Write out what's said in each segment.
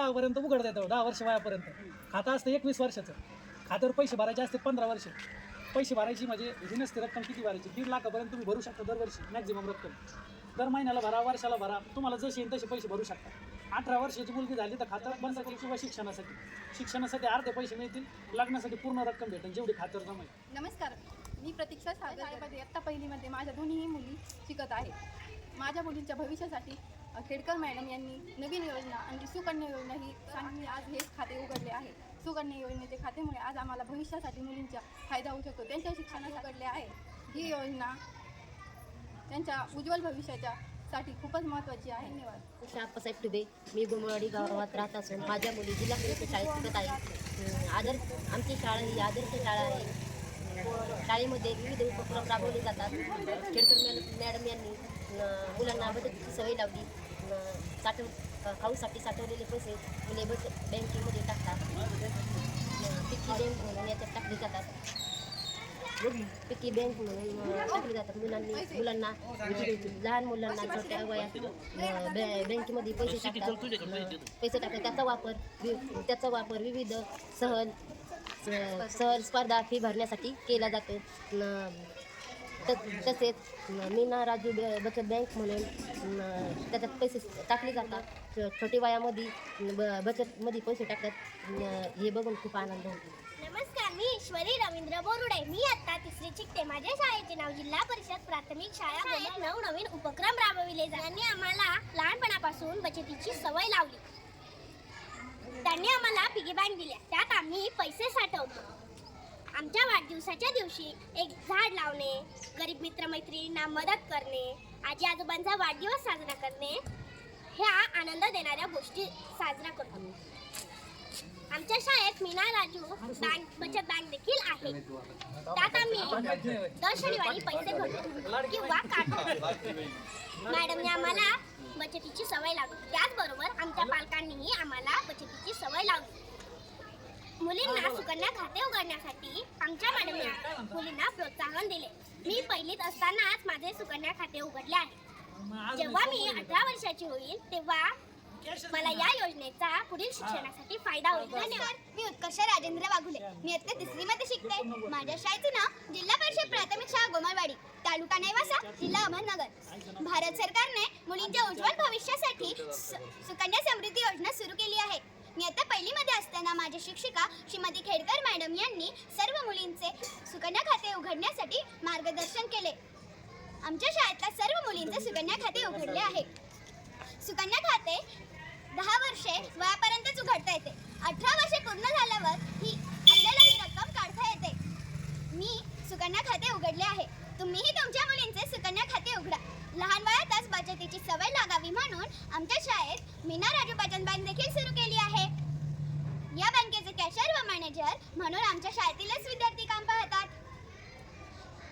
वयापर्यंत उघडता येतं दहा वर्ष वयापर्यंत. खातं असतं एकवीस वर्षाचं. खात्यावर पैसे भरायचे असते पंधरा वर्ष. पैसे भरायची म्हणजे ही नसते रक्कम किती भरायची? दीड लाखापर्यंत तुम्ही भरू शकता दरवर्षी मॅक्झिमम रक्कम. दर महिन्याला भरा वर्षाला भरा. तुम्हाला जसे येईल तसे पैसे भरू शकता. अठरा वर्षाची मुलगी झाली तर खातं बंद करेल किंवा शिक्षणासाठी. शिक्षणासाठी अर्धे पैसे मिळतील लग्नासाठी पूर्ण रक्कम भेटेल जेवढी खात्यावर जमेल नमस्कार. मी प्रतीक्षा सागर. इयत्ता पहिलीमध्ये माझ्या दोन्ही मुली शिकत आहेत. माझ्या मुलींच्या भविष्यासाठी खेडकर मॅडम यांनी नवीन योजना आणि सुकन्या योजना ही सांगून आज हे खाते उघडले आहे. सुकन्या योजनेच्या खात्यामुळे आज आम्हाला भविष्यासाठी मुलींचा फायदा होऊ शकतो. त्यांच्या शिक्षणात उघडले आहे. ही योजना त्यांच्या उज्ज्वल भविष्याच्या साठी खूपच महत्त्वाची आहे. धन्यवाद. शापासाहेब टुबे मी गुमवाडी गावात राहत असून माझ्या मुली जिल्हा परिषद शाळेत शिकत आहे आदर्श आमची शाळा ही आदर्श शाळा आहे. शाळेमध्ये विविध उपक्रम राबवले जातात. खेडकर मॅडम यांनी मुलांना मदतीची सवय लावली. साठव खाऊसाठी साठवलेले पैसे मुले बचत बँकेमध्ये टाकतात. पिकी बँक म्हणून याच्यात टाकले जातात. पिकी बँक म्हणून टाकले जातात. मुलांनी मुलांना लहान मुलांना छोट्या वयात बँकेमध्ये पैसे टाकतात. पैसे टाकतात. त्याचा वापर त्याचा वापर विविध सहल सहल स्पर्धा फी भरण्यासाठी केला जातो. तसेच मीना राजू बचत बँक म्हणून त्याच्यात पैसे टाकले जातात. छोटी वयामध्ये ब बचतमध्ये पैसे टाकतात. हे बघून खूप आनंद होतो. नमस्कार मी ईश्वरी रवींद्र बोरुडे. मी आता तिसरी शिकते. माझ्या शाळेचे नाव जिल्हा परिषद प्राथमिक शाळा शाळेत नवनवीन उपक्रम राबविले ज्यांनी त्यांनी आम्हाला लहानपणापासून बचतीची सवय लावली. त्यांनी आम्हाला पिगी बँक दिल्या. त्यात आम्ही पैसे आमच्या वाढदिवसाच्या दिवशी एक झाड लावणे गरीब मित्रमैत्रिणींना मदत करणे आजी आजोबांचा वाढदिवस साजरा करणे ह्या आनंद देणाऱ्या गोष्टी साजरा करतो. आमच्या शाळेत मीना राजू बँक बचत बँक देखील आहे त्यात आम्ही दर शनिवारी पैसे भरतो किंवा काढतो. मॅडमने आम्हाला बचतीची सवय लावली. त्याचबरोबर आमच्या पालकांनीही आम्हाला बचतीची सवय लावली. मुलींना सुकन्या खाते उघडण्यासाठी आमच्या मॅडमने मुलींना प्रोत्साहन दिले. मी पहिलीत असतानाच माझे सुकन्या खाते उघडले आहे. जेव्हा मी अठरा वर्षाची होईल तेव्हा मला या योजनेचा पुढील शिक्षणासाठी फायदा होईल. धन्यवाद. मी उत्कर्ष राजेंद्र वाघुले. मी इयत्ता तिसरी मध्ये शिकते. माझ्या शाळेचं नाव जिल्हा परिषद प्राथमिक शाळा गोमाळवाडी तालुका नेवासा जिल्हा अहमदनगर. भारत सरकारने मुलींच्या उज्ज्वल भविष्यासाठी सुकन्या समृद्धी योजना सुरू केली आहे. मी आता पहिलीमध्ये असताना माझी शिक्षिका श्रीमती खेडकर मॅडम यांनी सर्व मुलींचे सुकन्या खाते उघडण्यासाठी मार्गदर्शन केले. आमच्या शाळेतल्या सर्व मुलींचे सुकन्या खाते उघडले आहे. सुकन्या खाते दहा वर्षे वयापर्यंतच उघडता येते. अठरा वर्षे पूर्ण झाल्यावर ही आपल्याला ही रक्कम काढता येते. मी सुकन्या खाते उघडले आहे. तुम्हीही तुमच्या मुलींचे सुकन्या खाते उघडा. लहान वयातच बचतीची सवय लागावी म्हणून आमच्या शाळेत मीना राजू बचत बँक देखील सुरू केली आहे. या बँकेचे कॅशियर व मॅनेजर म्हणून आमच्या शाळेतीलच विद्यार्थी काम पाहतात.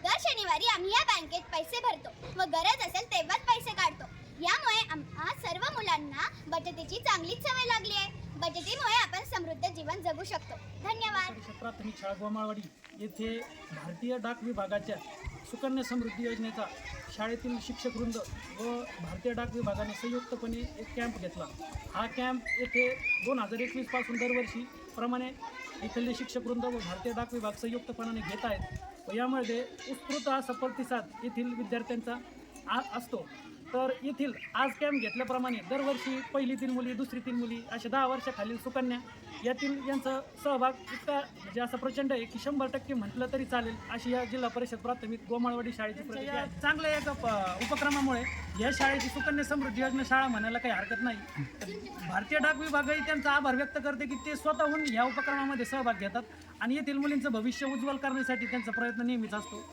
दर शनिवारी आम्ही या बँकेत पैसे भरतो व गरज असेल तेव्हाच पैसे काढतो. यामुळे आम्हा सर्व मुलांना बचतीची चांगलीच सवय लागली आहे. बचतीमुळे आपण समृद्ध जीवन जगू शकतो. धन्यवाद. प्राथमिक शाळा गोमाळवाडी येथे भारतीय डाक विभागाच्या सुकन्या समृद्धी योजनेचा शाळेतील शिक्षकवृंद व भारतीय डाक विभागाने संयुक्तपणे एक कॅम्प घेतला. हा कॅम्प येथे दोन हजार एकवीसपासून दरवर्षी प्रमाणे इथले शिक्षकवृंद व भारतीय डाक विभाग संयुक्तपणाने घेत आहेत. व यामध्ये उत्स्फूर्त असा प्रतिसाद येथील विद्यार्थ्यांचा आ असतो. तर येथील आज कॅम्प घेतल्याप्रमाणे दरवर्षी पहिली तीन मुली दुसरी तीन मुली अशा दहा वर्षाखालील सुकन्या यातील यांचा सहभाग इतका म्हणजे असा प्रचंड आहे की शंभर टक्के म्हटलं तरी चालेल अशी या जिल्हा परिषद प्राथमिक गोमाळवाडी शाळेची प्रतिक्रिया. चांगल्या एका प- उपक्रमामुळे या शाळेची सुकन्या समृद्धी योजना शाळा म्हणायला काही हरकत नाही तर भारतीय डाक विभागही त्यांचा आभार व्यक्त करते की ते स्वतःहून या उपक्रमामध्ये सहभाग घेतात आणि येथील मुलींचं भविष्य उज्ज्वल करण्यासाठी त्यांचा प्रयत्न नेहमीच असतो